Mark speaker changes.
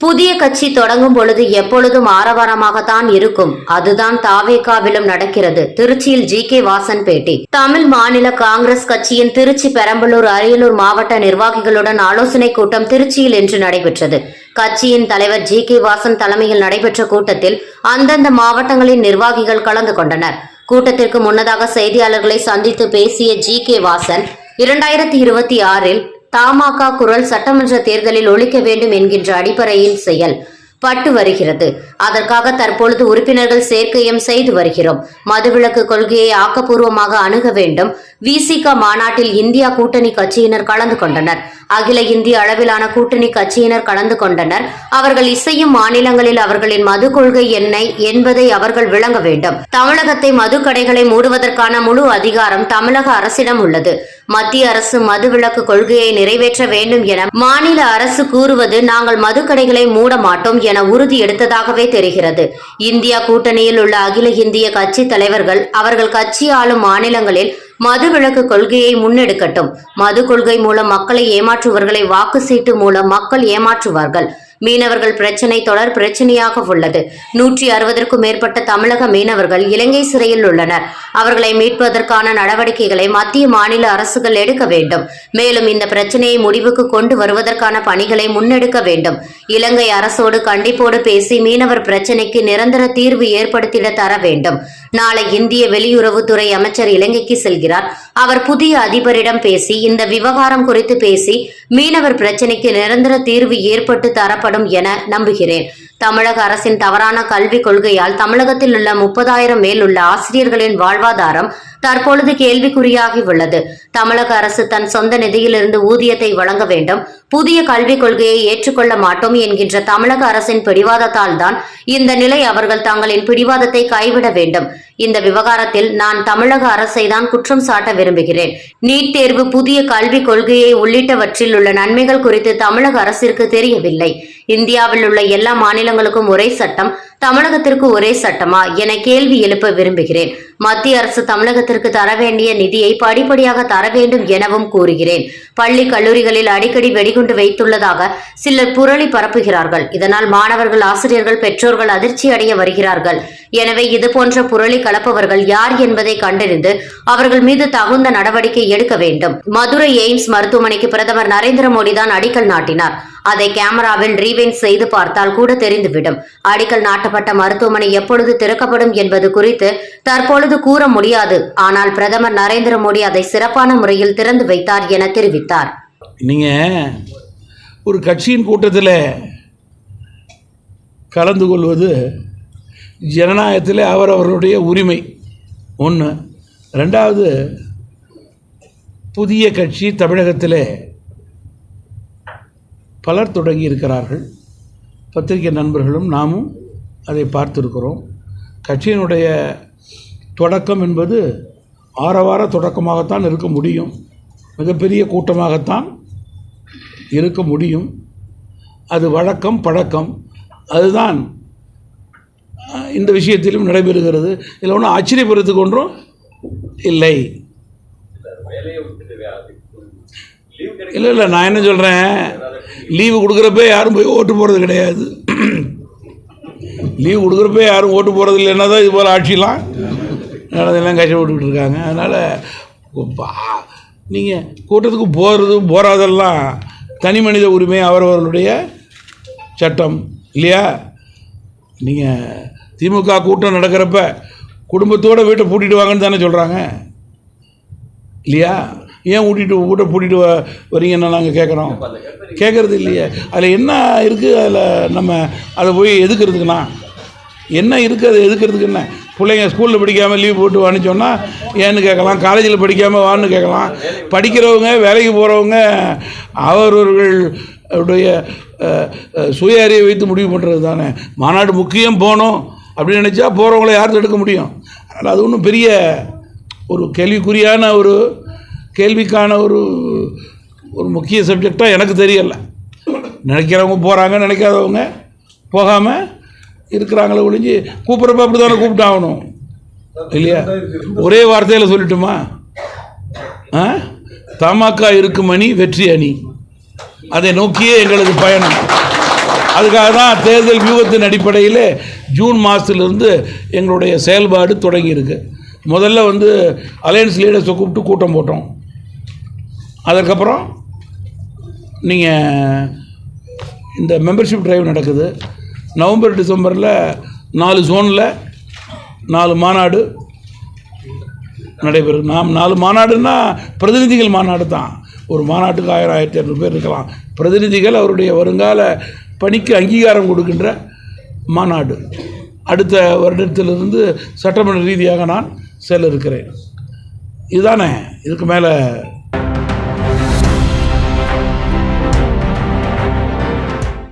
Speaker 1: புதிய கட்சி தொடங்கும் பொழுது எப்பொழுதும் ஆரவாரமாகத்தான் இருக்கும். அதுதான் தாவேகாவிலும் நடக்கிறது. திருச்சியில் ஜி. கே. வாசன் பேட்டி தமிழ் மாநில காங்கிரஸ் கட்சியின் திருச்சி பெரம்பலூர் அரியலூர் மாவட்ட நிர்வாகிகளுடன் ஆலோசனைக் கூட்டம் திருச்சியில் இன்று நடைபெற்றது. கட்சியின் தலைவர் ஜி. கே. வாசன் தலைமையில் நடைபெற்ற கூட்டத்தில் அந்தந்த மாவட்டங்களின் நிர்வாகிகள் கலந்து கொண்டனர். கூட்டத்திற்கு முன்னதாக செய்தியாளர்களை சந்தித்து பேசிய ஜி. கே. வாசன் இரண்டாயிரத்தி இருபத்தி ஆறில் தமாக குரல் சட்டமன்ற தேர்தலில் ஒழிக்க வேண்டும் என்கின்ற அடிப்படையில் செயல் பட்டு வருகிறது. அதற்காக தற்பொழுது உறுப்பினர்கள் சேர்க்கையும் செய்து வருகிறோம். மதுவிலக்கு கொள்கையை ஆக்கப்பூர்வமாக அணுக வேண்டும். விசிக மாநாட்டில் இந்தியா கூட்டணி கட்சியினர் கலந்து கொண்டனர். அகில இந்திய அளவிலான கூட்டணி கட்சியினர் கலந்து கொண்டனர். அவர்கள் இசையும் மாநிலங்களில் அவர்களின் மது கொள்கை என்ன என்பதை அவர்கள் விளங்க வேண்டும். தமிழகத்தை மது கடைகளை மூடுவதற்கான முழு அதிகாரம் தமிழக அரசிடம் உள்ளது. மத்திய அரசு மதுவிலக்கு கொள்கையை நிறைவேற்ற வேண்டும் என மாநில அரசு கூறுவது நாங்கள் மதுக்கடைகளை மூட மாட்டோம் என உறுதி எடுத்ததாகவே தெரிகிறது. இந்தியா கூட்டணியில் உள்ள அகில இந்திய கட்சி தலைவர்கள் அவர்கள் கட்சி ஆளும் மாநிலங்களில் மதுவிலக்கு கொள்கையை முன்னெடுக்கட்டும். மது கொள்கை மூலம் மக்களை ஏமாற்றுவர்களை வாக்கு சீட்டு மூலம் மக்கள் ஏமாற்றுவார்கள். மீனவர்கள் பிரச்சினை தொடர் பிரச்சனையாக உள்ளது. நூற்றி அறுபதற்கும் மேற்பட்ட தமிழக மீனவர்கள் இலங்கை சிறையில் உள்ளனர். அவர்களை மீட்பதற்கான நடவடிக்கைகளை மத்திய மாநில அரசுகள் எடுக்க வேண்டும். மேலும் இந்த பிரச்சனையை முடிவுக்கு கொண்டு வருவதற்கான பணிகளை முன்னெடுக்க வேண்டும். இலங்கை அரசோடு கண்டிப்போடு பேசி மீனவர் பிரச்சினைக்கு நிரந்தர தீர்வு ஏற்படுத்திட தர வேண்டும். நாளை இந்திய வெளியுறவுத்துறை அமைச்சர் இலங்கைக்கு செல்கிறார். அவர் புதிய அதிபரிடம் பேசி இந்த விவகாரம் குறித்து பேசி மீனவர் பிரச்சினைக்கு நிரந்தர தீர்வு ஏற்பட்டு தரப்படும் என நம்புகிறேன். தமிழக அரசின் தவறான கல்விக் கொள்கையால் தமிழகத்தில் உள்ள முப்பதாயிரம் மேல் உள்ள ஆசிரியர்களின் வாழ்வாதாரம் தற்பொழுது கேள்விக்குறியாகி உள்ளது. தமிழக அரசு தன் சொந்த நிதியிலிருந்து ஊதியத்தை வழங்க வேண்டும். புதிய கல்விக் கொள்கையை ஏற்றுக்கொள்ள மாட்டோம் என்கின்ற தமிழக அரசின் பிடிவாதத்தால் தான் இந்த நிலை அவர்கள் தங்களின் பிடிவாதத்தை கைவிட வேண்டும். இந்த விவகாரத்தில் நான் தமிழக அரசை தான் குற்றம் சாட்ட விரும்புகிறேன். நீட் தேர்வு புதிய கல்விக் கொள்கையை உள்ளிட்டவற்றில் உள்ள நன்மைகள் குறித்து தமிழக அரசிற்கு தெரியவில்லை. இந்தியாவில் உள்ள எல்லா மாநிலங்களுக்கும் ஒரே சட்டம் தமிழகத்திற்கு ஒரே சட்டமா என கேள்வி எழுப்ப விரும்புகிறேன். மத்திய அரசு தமிழகத்திற்கு தர வேண்டிய நிதியை படிப்படியாக தர வேண்டும் எனவும் கூறுகிறேன். பள்ளி கல்லூரிகளில் அடிக்கடி வெடிகுண்டு வைத்துள்ளதாக சிலர் புரளி பரப்புகிறார்கள். இதனால் மாணவர்கள் ஆசிரியர்கள் பெற்றோர்கள் அதிர்ச்சி அடைய வருகிறார்கள். எனவே இது போன்ற புரளி கலப்பவர்கள் யார் என்பதை கண்டறிந்து அவர்கள் மீது தகுந்த நடவடிக்கை எடுக்க வேண்டும். மதுரை எய்ம்ஸ் மருத்துவமனைக்கு பிரதமர் நரேந்திர மோடி தான் அடிக்கல் நாட்டினார். அதை கேமராவில் ரீவைன் செய்து பார்த்தால் கூட தெரிந்துவிடும். அடிக்கல் நாட்டப்பட்ட மருத்துவமனை எப்பொழுது திறக்கப்படும் என்பது குறித்து தற்பொழுது கூற முடியாது. ஆனால் பிரதமர் நரேந்திர மோடி அதை சிறப்பான முறையில் திறந்து வைத்தார் என தெரிவித்தார்.
Speaker 2: நீங்க ஒரு கட்சியின் கூட்டத்தில் கலந்து கொள்வது ஜனநாயகத்தில் அவரவர்களுடைய உரிமை. ஒன்று ரெண்டாவது புதிய கட்சி தமிழகத்தில் பலர் தொடங்கி இருக்கிறார்கள். பத்திரிகை நண்பர்களும் நாமும் அதை பார்த்திருக்கிறோம். கட்சியினுடைய தொடக்கம் என்பது ஆரவார தொடக்கமாகத்தான் இருக்க முடியும். மிகப்பெரிய கூட்டமாகத்தான் இருக்க முடியும். அது வழக்கம் பழக்கம். அதுதான் இந்த விஷயத்திலும் நடைபெறுகிறது. இதில் ஒன்றும் ஆச்சரியப்படுறதுக்கு ஒன்றும் இல்லை. இல்லை இல்லை நான் என்ன சொல்கிறேன் லீவு கொடுக்குறப்ப யாரும் போய் ஓட்டு போகிறது கிடையாது. லீவு கொடுக்குறப்ப யாரும் ஓட்டு போகிறது இல்லைன்னா தான் இது போல் ஆட்சிலாம் நடந்தெல்லாம் கஷ்டப்பட்டுக்கிட்டு இருக்காங்க. அதனால் நீங்கள் கூட்டத்துக்கு போகிறது போகாதெல்லாம் தனி மனித உரிமை அவரவர்களுடைய சட்டம் இல்லையா? நீங்கள் திமுக கூட்டம் நடக்கிறப்ப குடும்பத்தோடு வீட்டை பூட்டிட்டு வாங்கன்னு தானே சொல்கிறாங்க இல்லையா? ஏன் ஊட்டிட்டு வீட்டை பூட்டிட்டு வ வரீங்கன்னு நாங்கள் கேட்குறோம் கேட்குறது இல்லையே. அதில் என்ன இருக்குது அதில் நம்ம அதை போய் எதுக்கிறதுக்குண்ணா? என்ன இருக்குது அதை எதுக்கிறதுக்கு என்ன? பிள்ளைங்க ஸ்கூலில் படிக்காமல் லீவ் போட்டு வான்னு சொன்னால் ஏன்னு கேட்கலாம். காலேஜில் படிக்காமல் வான்னு கேட்கலாம். படிக்கிறவங்க வேலைக்கு போகிறவங்க அவரவர்களுடைய அவருடைய சுய அறிவை வைத்து முடிவு பண்ணுறது தானே மாநாடு முக்கியம் போகணும். அப்படின்னு நினச்சா போகிறவங்கள யார் தடுக்க முடியும்? அதனால் அது ஒன்றும் பெரிய ஒரு கேள்விக்குறியான ஒரு கேள்விக்கான ஒரு ஒரு முக்கிய சப்ஜெக்டாக எனக்கு தெரியலை. நினைக்கிறவங்க போகிறாங்க நினைக்காதவங்க போகாமல் இருக்கிறாங்களே ஒழிஞ்சு கூப்பிட்றப்ப அப்படி தானே கூப்பிட்டாகணும். இல்லையா? ஒரே வார்த்தையில் சொல்லட்டுமா? ஆ? தமாக்கா இருக்கும் அணி வெற்றி அணி. அதை நோக்கியே எங்களது பயணம். அதுக்காக தான் தேர்தல் வியூகத்தின் அடிப்படையில் ஜூன் மாதத்துலேருந்து எங்களுடைய செயல்பாடு தொடங்கியிருக்கு. முதல்ல வந்து அலையன்ஸ் லீடர்ஸை கூப்பிட்டு கூட்டம் போட்டோம். அதற்கப்புறம் நீங்கள் இந்த மெம்பர்ஷிப் டிரைவ் நடக்குது. நவம்பர் டிசம்பரில் நாலு ஜோனில் நாலு மாநாடு நடைபெறும். நாம் நாலு மாநாடுன்னா பிரதிநிதிகள் மாநாடு தான். ஒரு மாநாட்டுக்கு ஆயிரம் ஆயிரத்தி இரநூறு பேர் இருக்கலாம். பிரதிநிதிகள் அவருடைய வருங்கால பணிக்கு அங்கீகாரம் கொடுக்கின்ற மாநாடு. அடுத்த வருடத்திலிருந்து சட்டமன்ற ரீதியாக நான் செல்ல இருக்கிறேன். இதுதானே? இதுக்கு மேலே